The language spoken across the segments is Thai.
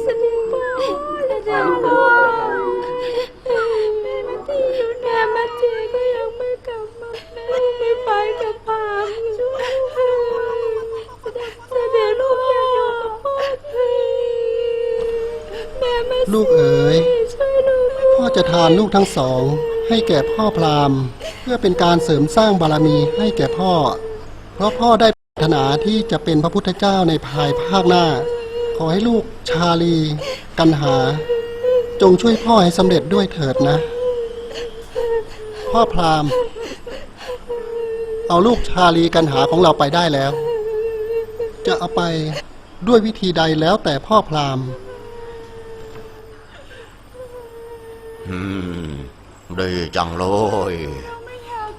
เสด็จพ่อเสด็จพ่อแม่มาทีแม่มาทีก็ยังไม่กลับมาลูกไม่ไปกับพามเสด็จลูกอยากอยู่กับพ่อทีแม่มาลูกเอ๋ยช่วยลูกพ่อจะทานลูกทั้งสอง ให้แก่พ่อพราหมณ์ เพื่อเป็นการเสริมสร้างบารมีให้แก่พ่อ เพราะพ่อได้ปรารถนาที่จะเป็นพระพุทธเจ้าในภายภาคหน้า ขอให้ลูกชาลี กันหา จงช่วยพ่อให้สำเร็จด้วยเถิดนะ พ่อพราหม์เอาลูกชาลีกันหาของเราไปได้แล้ว จะเอาไปด้วยวิธีใดแล้วแต่พ่อพราหมณ์อืมดีจังเลย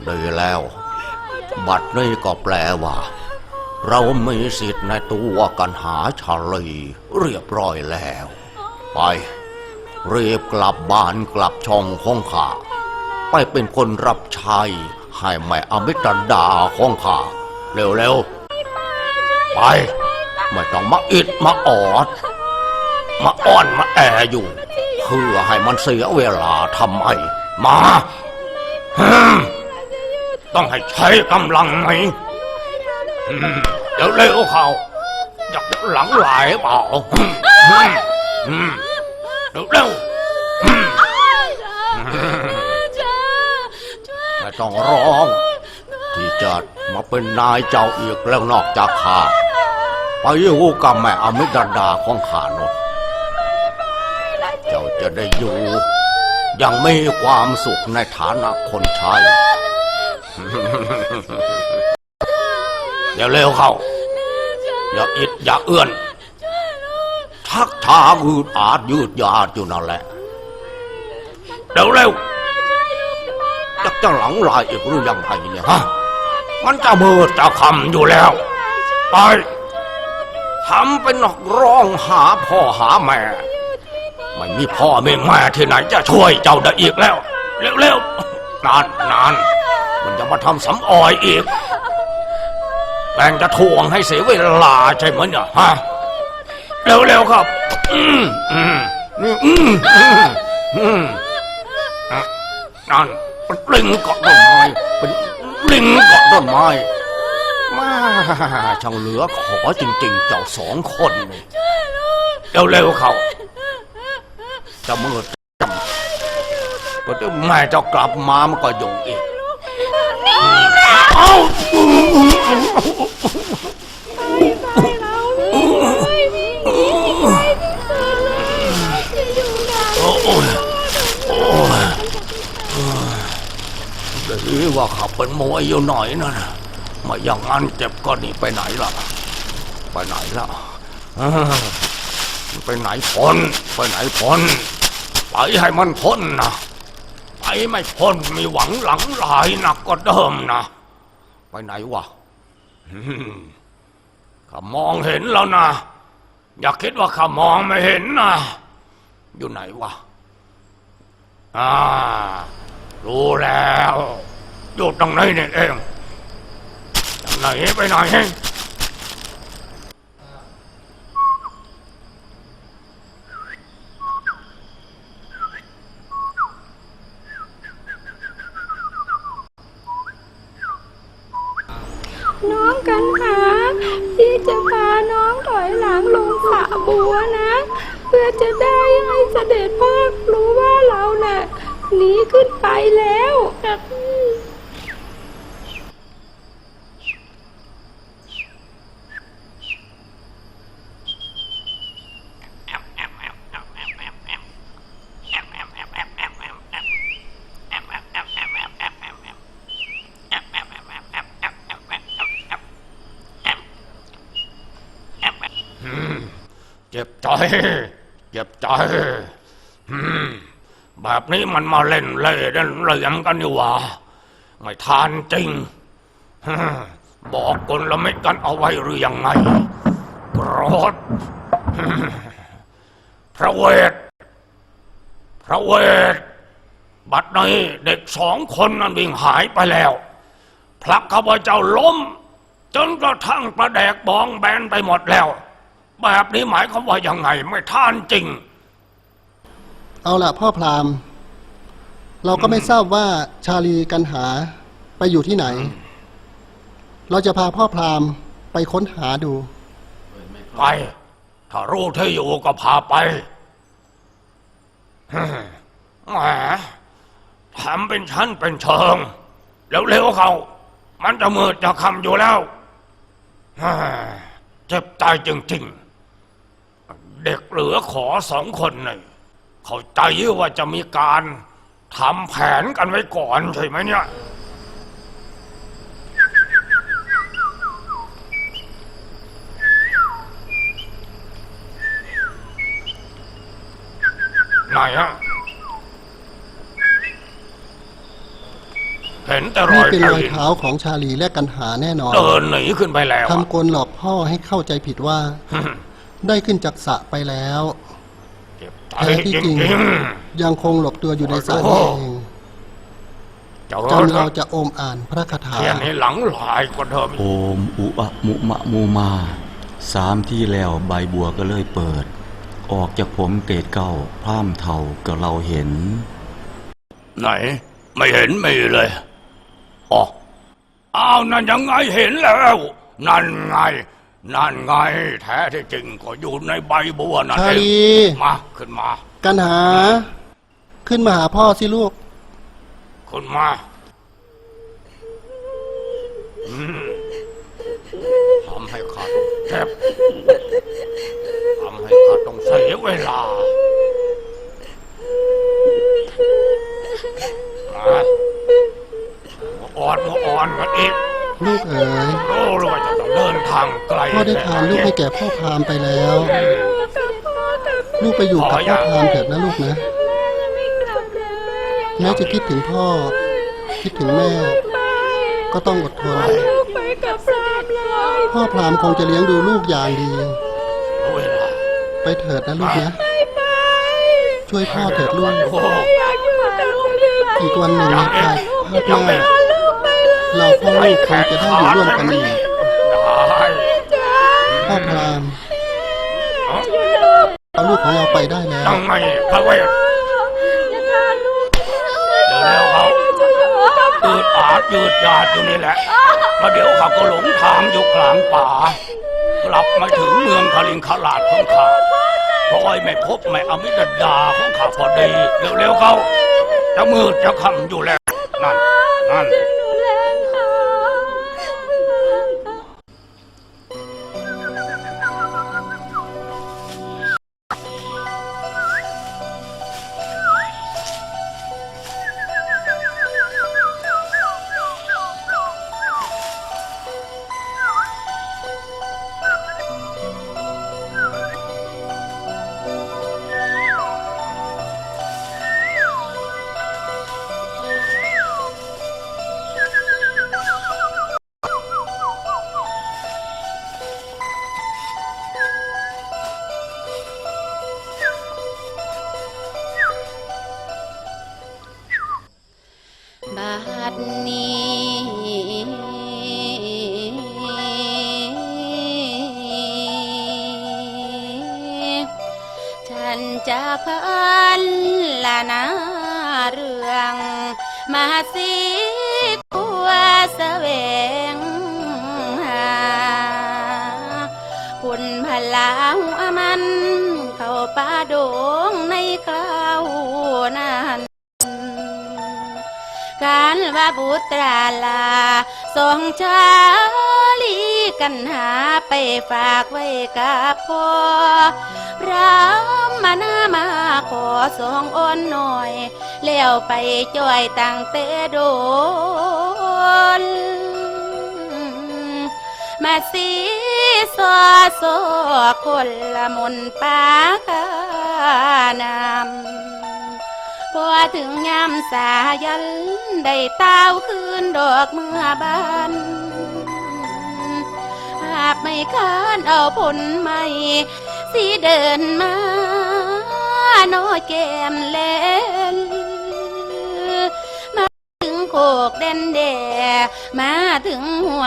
ดีแล้ว บัตรนี้ก็แปลว่า เรามีสิทธิ์ในตัวกันหาชาลีเรียบร้อยแล้ว ไปรีบกลับบ้านกลับช่องของข้าไปเป็นคนรับใช้ให้แม่อมิตรดาของข้าเร็วๆไป ไม่ต้องมาอิดมาออด มาอ้อนมาแออยู่ เพื่อให้มันเสียเวลาทำไมมา ต้องให้ใช้กำลังไหม เดี๋ยวเร็วเขาอยากหลังไหลเปล่าเดี๋ยวเร็วไม่ต้องร้อง ที่จะมาเป็นนายเจ้าอีกแล้วนอกจากข้าไปอยู่กับแม่อมิตรดาของข้าโนนเจ้าจะได้อยู่ ยังมีความสุขในฐานะคนชาย เดี๋ยวเร็วเข้า อย่าอิดอย่าเอื้อนทักทายืดอาดยืดยาดอยู่นั่นแหละเดี๋ยวเร็วจะจะหลังลายอีกรือยังไงเนี่ยฮะมันจะเบิดจะคำอยู่แล้วไปทำเป็นนักร้องหาพ่อหาแม่ ไม่มีพ่อไม่แม่ที่ไหนจะช่วยเจ้าได้อีกแล้ว เร็วๆนานนานมันจะมาทำสำออยอีก แปลงจะทวงให้เสียเวลาใช่ไหมเนี่ยฮะเร็วๆครับ อืมอืมอืมอืมอืมอะนั่นเป็นลิงเกาะต้นไม้เป็นลิงเกาะต้นไม้มาช่างเหลือขอจริงๆ เจ้าสองคนนี่เร็วๆเขาจะมืดจำพอแม่เจ้ากลับมามันก็ยุ่งอีก เอ้าโอ้ยโอ้ยดีว่าขับเป็นมวยอยู่หน่อยนะไมาอย่างนั้นเจ็บก็หนี่ไปไหนล่ะ ไปไหนล่ะไปไหนพ้นไปไหนพ้นไปให้มันพ้นนะไปไม่พ้นมีหวังหลังหลายหนักก็เดิมนะ ไปไหนวะข้ามองเห็นแล้วนะ อย่าคิดว่าข้ามองไม่เห็นนะ อยู่ไหนวะอ่ารู้แล้ว อยู่ตรงไหนเนี่ยเองตรงไหนไปไหนน้ นี้ขึ้นไปแล้วเจ็บใจ เจ็บใจ แบบนี้มันมาเล่นเล่เล่นเหลี่ยมกันนี่หว่า ไม่ทานจริง บอกกลละเม็ดกันเอาไว้หรือยังไงโกรธพระเวท พระเวท บัดนี้เด็กสองคนนั้นวิ่งหายไปแล้วผลักข้าพเจ้าล้ม จนกระทั่งประแดกบองแบนไปหมดแล้ว แบบนี้หมายความว่ายังไงไม่ท่านจริง เอาละพ่อพราหมณ์ เราก็ไม่ทราบว่าชาลีกันหาไปอยู่ที่ไหน เราจะพาพ่อพราหมณ์ไปค้นหาดู ไป ถ้ารู้ที่อยู่ก็พาไปฮึ่มแหมทำเป็นชั้นเป็นเชิง แล้วเร็วเขา มันจะมืดจะคำอยู่แล้วเจ็บใจจริงๆ เด็กเหลือขอสองคนนี่ เข้าใจว่าจะมีการทำแผนกันไว้ก่อนใช่ไหมเนี่ย ไหนอะเห็นแต่รนี่อยเป็นรอยตีนเท้าของชาลีและกันหาแน่นอน เดินหนีขึ้นไปแล้วอะ ทำกลหลอกพ่อให้เข้าใจผิดว่า ได้ขึ้นจากสระไปแล้วเจ็บใจ แท้ที่จจริงริง ยังคงหลบตัวอยู่ในสระโอ้นี่โหเองๆเจ้าจนเราเราจะโอมอ่านพระคาถาเทียนให้หลังหลายกว่าเดิมโอมอุอะมุมะมูมา สามที่แล้วใบบัวก็เลยเปิด ออกจากผมเกตเก้าพร่ามเท่าก็เราเห็น ไหน ไม่เห็นมีเลยอ๋ออ้าวนั่นยังไงเห็นแล้ว นั่นไง นั่นไง แท้ที่จริงก็อยู่ในใบบัวนั่นชาเองลีมาขึ้นมา กันหา ขึ้นมาหาพ่อสิลูก ขึ้นมาอืมทำให้ข้าต้องเจ็บทำให้ข้าต้องเสียเวลามาหัวอ่อนหัวอ่อนกันอีกลูกเอ๋ย รู้เลยว่าจะต้อง เดินทางไกลพ่อได้ทานลูกให้แก่พ่อพรามไปแล้ว ลูกไปอยู่กับพ่อพรามเถิดนะลูกนะแม้จะคิดถึงพ่อ คิดถึงแม่ ก็ต้องอดทนลูกไปกับพรามเลยพ่อพรามคงจะเลี้ยงดูลูกอย่างดีเวลาไปเถิดนะลูกนะไม่ไปช่วยพ่อเถิดลูกโอ้อยากอยู่กับลูกเลยอีกวันหนึ่งในภายภาคหน้าลูกไปเลยเราพ่อลูกคงจะได้อยู่ร่วมกันอีก ได้ จ้า พ่อพราม เอาลูกของเราไปได้แล้วยังไงพระเวทอย่าพาลูกเร็วๆเขายืดอาดยืดยาดอยู่นี่แหละแล้วเดี๋ยวเขาก็หลงทางอยู่กลางป่า กลับมาถึงเมืองคาลิงคาลาดของข้าพอยไม่พบไม่อมิตดาของข้าพอดี เร็วๆเขาจะมืดจะค่ำอยู่แล้ว นั่น นั่น จะพันละนาเรื่องมาสิตัวแสวงหาคุณพลาหัวมัน เข้าป่าดงในคราวนั้นการว่าบุตรลาสองชา กันหาไปฝากไว้กับพ่อระมานามาขอสองอ้อนหน่อย แล้วไปจ่อยตั้งเตโดน มาสีสอสอคนละมนปากานำพอถึงยามสายัน ได้เต้าคืนดอกเมื่อบานาบไม่คานเอาผลไม่สีเดินมาโนอยแก้มเล่นมาถึงโคกเดนแดมาถึงหัว